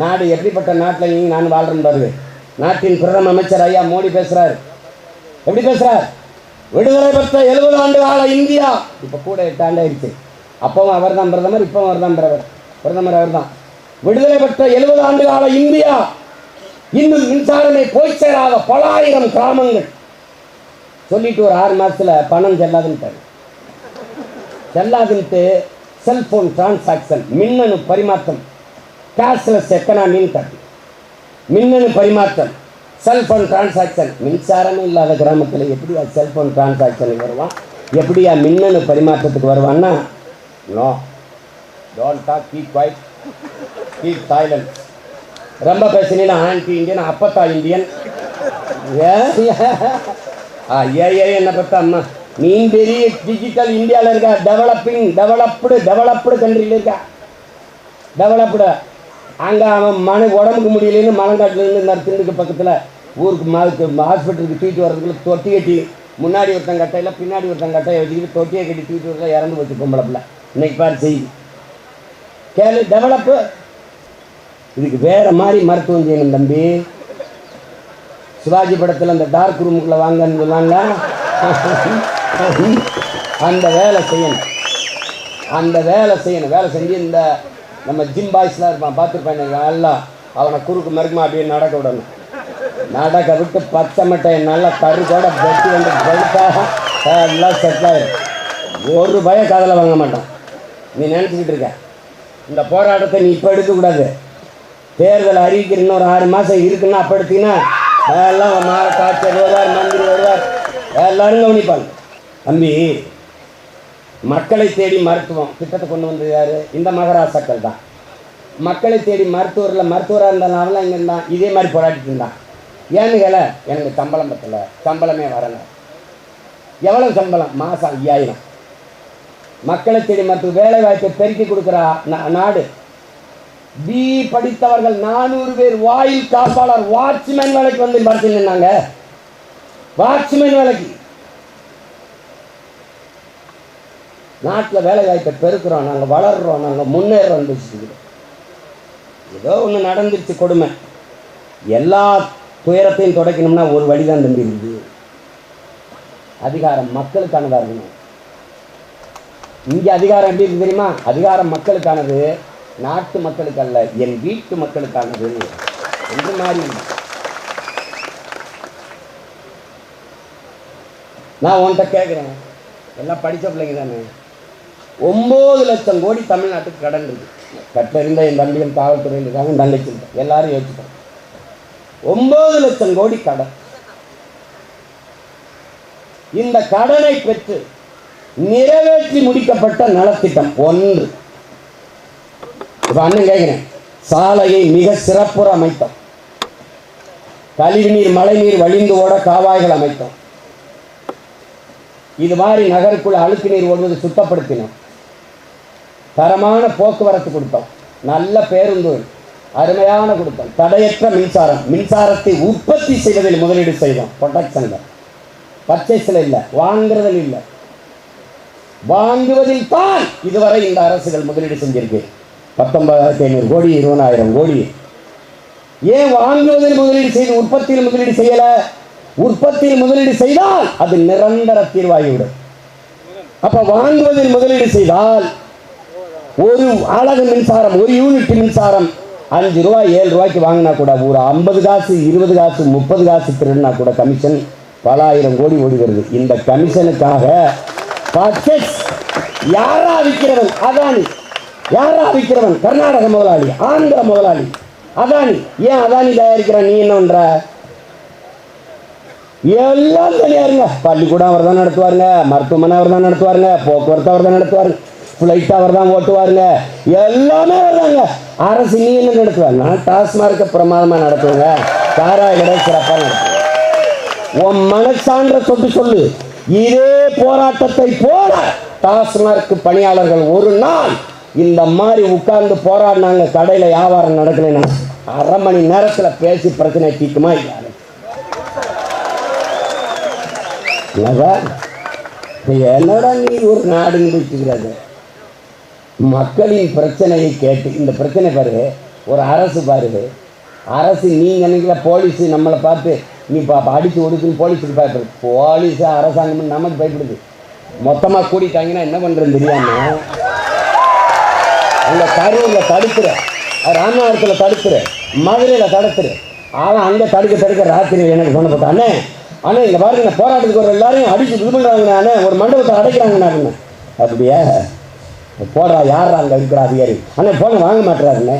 நாடு எப்படிப்பட்ட நாட்டில் நீங்கள் நான் வாழ்றேன் பாருங்க. நாட்டின் பிரதம அமைச்சர் ஐயா மோடி பேசுறாரு. எப்படி பேசுகிறார் விடுதலை பெற்ற எழுபது ஆண்டு கால இந்தியா. இப்போ கூட எட்டு ஆண்டாயிருச்சு அப்பவும் அவர் தான் பிரதமர் இப்பவும் அவர் தான் பிரதமர். பிரதமர் அவர் தான் விடுதலை பெற்ற எழுபது ஆண்டு கால இந்தியா. இன்னும் மின்சாரமே போய் சேராத பலாயிரம் கிராமங்கள். சொல்லிட்டு ஒரு ஆறு மாசத்துல பணம் செல்லாதுன்ட்டார். செல்லாதுன்ட்டு செல்போன் டிரான்சாக்ஷன் மின்னணு பரிமாற்றம். கேஷ்லெஸ் எக்கனாமின்னு கட்டு? மின்னணு பரிமாற்றம். செல்போன் டிரான்சாக்ஷன் மின்சாரமே இல்லாத கிராமத்தில் எப்படியா செல்போன் டிரான்சாக்ஷனுக்கு வருவான்? எப்படியா மின்னணு பரிமாற்றத்துக்கு வருவான்னா no don't talk keep quiet keep silent ரொம்ப பேசினீங்கன்னா ஆன்டி இந்தியன் அப்பத்தா இந்தியன். ஆ ஏ ஏ என்ன பார்த்தா அம்மா? நீ பெரிய டிஜிட்டல் இந்தியாவில் இருக்க? டெவலப்பிங் டெவலப்டு டெவலப்டு கண்ட்ரியில் இருக்கா? டெவலப்டு அங்கே அவன் மன உடம்புக்கு முடியலன்னு மலங்காட்டிலேருந்து நர்த்துக்கு பக்கத்தில். ஊருக்கு மாவுக்கு ஹாஸ்பிட்டலுக்கு தூக்கிட்டு வர்றதுக்குள்ள தொட்டி கட்டி முன்னாடி ஒருத்தன் கட்டையில் பின்னாடி ஒருத்தன் கட்டையை வச்சுக்கிட்டு தொட்டியை கட்டி தூக்கிட்டு வரல இறந்து போச்சு பொம்பளப்பில் இன்னைக்கு பாரு செய்தி. கேளு டெவலப்பு இதுக்கு வேறு மாதிரி மருத்துவம் செய்யணும் தம்பி. சிவாஜி படத்தில் அந்த டார்க் ரூமுக்குள்ளே வாங்கன்னு சொன்னாங்க. அந்த வேலை செய்யணும். அந்த வேலை செய்யணும். வேலை செஞ்சு இந்த நம்ம ஜிம் பாய்ஸ்லாம் இருப்பான் பார்த்துருப்பான் நல்லா. அவனை குறுக்கு மறுக்குமா அப்படியே நடக்க விடணும். நடக்க விட்டு பச்சை மட்டையை நல்லா கரு கூட வெட்டி வந்து வெளுத்தாக எல்லாம் செட் ஆயிடும் ஒரு பய காதில் வாங்க மாட்டான். நீ நினச்சிக்கிட்டு இருக்க. இந்த போராட்டத்தை நீ இப்போ எடுக்கக்கூடாது தேர்தல் அறிவிக்கிற இன்னொரு ஆறு மாதம் இருக்குன்னா அப்போ எடுத்தீங்கன்னா எல்லாம் மாவட்ட ஆட்சியர் வருவார் மந்திரி வருவார். எல்லாரும் கவனிப்பாங்க. தம்பி மக்களை தேடி மருத்துவம் திட்டத்தை கொண்டு வந்தது யார்? இந்த மகராசாக்கள் தான். மக்களை தேடி மருத்துவரில் மருத்துவராக இருந்தாலும் இங்கே இருந்தான். இதே மாதிரி போராடிட்டு இருந்தான். ஏன்னு கேள எனக்கு சம்பளம் பத்தல. சம்பளமே வரலை. எவ்வளோ சம்பளம்? மாதம் ஐயாயிரம். மக்களை தேடி மருத்துவ வேலை வாய்ப்பை பெருக்கி கொடுக்குற நாடு. பி படித்தவர்கள் நானூறு பேர் வாயில் காப்பாளர் வாட்ச்மேன் வேலைக்கு வந்து மறுத்து நின்னாங்க. வாட்ச்மேன் வேலைக்கு. நாட்டில் வேலைவாய்ப்பை பெருக்கிறோம் நாங்கள் வளர்றோம் நாங்கள் முன்னேறோம் பேசிக்கிறோம் ஏதோ ஒன்று நடந்துருச்சு கொடுமை. எல்லா துயரத்தையும் துடைக்கணும்னா ஒரு வழிதான் தம்பி இருக்குது அதிகாரம் மக்களுக்கானதாக இருக்கணும் இங்கே அதிகாரம் எப்படி இருக்கு தெரியுமா? அதிகாரம் மக்களுக்கானது நாட்டு மக்களுக்கு அல்ல என் வீட்டு மக்களுக்கானது என்று மாறி இருக்கு. நான் உன்கிட்ட கேட்குறேன் எல்லாம் படித்த பிள்ளைங்க தானே? ஒம்பது லட்சம் கோடி தமிழ்நாட்டுக்கு கடன் இருக்கு. கட்டறிந்த என் தம்பிகள் காவல்துறையில் இருக்காங்க என் தங்கச்சி இருக்காங்க. எல்லாரும் யோசிப்போம் ஒம்பது லட்சம் கோடி கடன். இந்த கடனை பெற்று நிறைவேற்றி முடிக்கப்பட்ட நலத்திட்டம் ஒன்று. இப்ப அண்ணன் கேட்கிறேன் சாலையை மிக சிறப்புற அமைத்தோம். கழிவுநீர் மழைநீர் வழிந்து ஓட காவாய்கள் அமைத்தோம். இது மாதிரி நகருக்குள் அழுக்கு நீர் ஓடுவது சுத்தப்படுத்தினோம். தரமான போக்குவரத்து கொடுத்தோம். நல்ல பேருந்து அருமையான கொடுத்தோம். தடையற்ற மின்சாரம் மின்சாரத்தை உற்பத்தி செய்வதில் முதலீடு செய்தோம். ப்ரொடக்ஷனில் பர்ச்சேஸில் இல்லை. வாங்குறதில் இல்லை. வாங்குவதில் தான் இதுவரை இந்த அரசுகள் முதலீடு செஞ்சிருக்கு. பத்தொன்பதாயிரத்தி ஐநூறு கோடி இருபதாயிரம் கோடி. ஏன் வாங்குவதில் முதலீடு செய்து உற்பத்தியில் முதலீடு செய்யல? உற்பத்தியில் முதலீடு செய்தால் அது நிரந்தர தீர்வாகிவிடும். அப்ப வாங்குவதில் முதலீடு செய்தால் ஒரு அழகு மின்சாரம் ஒரு யூனிட் மின்சாரம். அஞ்சு ரூபாய் ஏழு ரூபாய்க்கு வாங்கினா கூட ஒரு ஐம்பது காசு இருபது காசு முப்பது காசு திருடினா கூட கமிஷன் பல ஆயிரம் கோடி ஓடி வருது. இந்த கமிஷனுக்காக யாரா விற்கிறவன் அதானி. யாரா விற்கிறவன் கர்நாடக முதலாளி ஆந்திர முதலாளி. அதானி. ஏன் அதானி தயாரிக்கிறான் நீ என்ன பண்ற? எல்லாம் தனியாருங்க பள்ளிக்கூடம் அவர் தான் நடத்துவாருங்க மருத்துவமனை அவர் தான் நடத்துவாருங்க போக்குவரத்து அவர் தான் நடத்துவாருங்க ஃப்ளைட் அவர் தான் ஓட்டுவாருங்க. எல்லாமே வருவாங்க அரசு நீ என்ன நடத்துவாங்க நான் டாஸ்மார்க்க பிரமாதமாக நடத்துவேங்க. சாராய கடை சிறப்பாக நடத்துவேன். உன் மனசான்ற சொட்டு சொல்லு. இதே போராட்டத்தை போல டாஸ்மார்க் பணியாளர்கள் ஒரு நாள் இந்த மாதிரி உட்கார்ந்து போராடினாங்க. கடையில் வியாபாரம் நடக்கலைன்னா அரை மணி நேரத்தில் பேசி பிரச்சனை தீக்குமா இல்லையா? என்னடா நீ ஒரு நாடுன்னு வச்சுக்கிறாங்க மக்களின் பிரச்சனையை கேட்டு இந்த பிரச்சனை பாரு ஒரு அரசு பாரு அரசு நீங்கள் நினைக்கல போலீஸு நம்மளை பார்த்து நீ பாப்பா அடித்து ஒடுக்குன்னு போலீஸுக்கு பயப்படுது போலீஸு அரசாங்கம் நமக்கு பயப்படுது. மொத்தமாக கூட்டிட்டாங்கன்னா என்ன பண்ணுறேன்னு தெரியாமல் அங்கே கரூரில் தடுத்துற ராமநாதத்தில் தடுத்துற மதுரையில் தடுத்துற ஆனால் அங்கே தடுக்க தடுக்க ராத்திரி எனக்கு சொன்ன போட்டான் அண்ணே இந்த இங்கே பாருங்க போராட்டத்துக்கு ஒரு எல்லாரையும் அடிச்சு இது பண்ணுறாங்கண்ணே ஒரு மண்டபத்தை அடைக்கிறாங்கண்ணா அப்படியா? போடுறா யாரா அங்கே இருக்கிற அதிகாரி? அண்ணே போன வாங்க மாட்டுறாருண்ணே.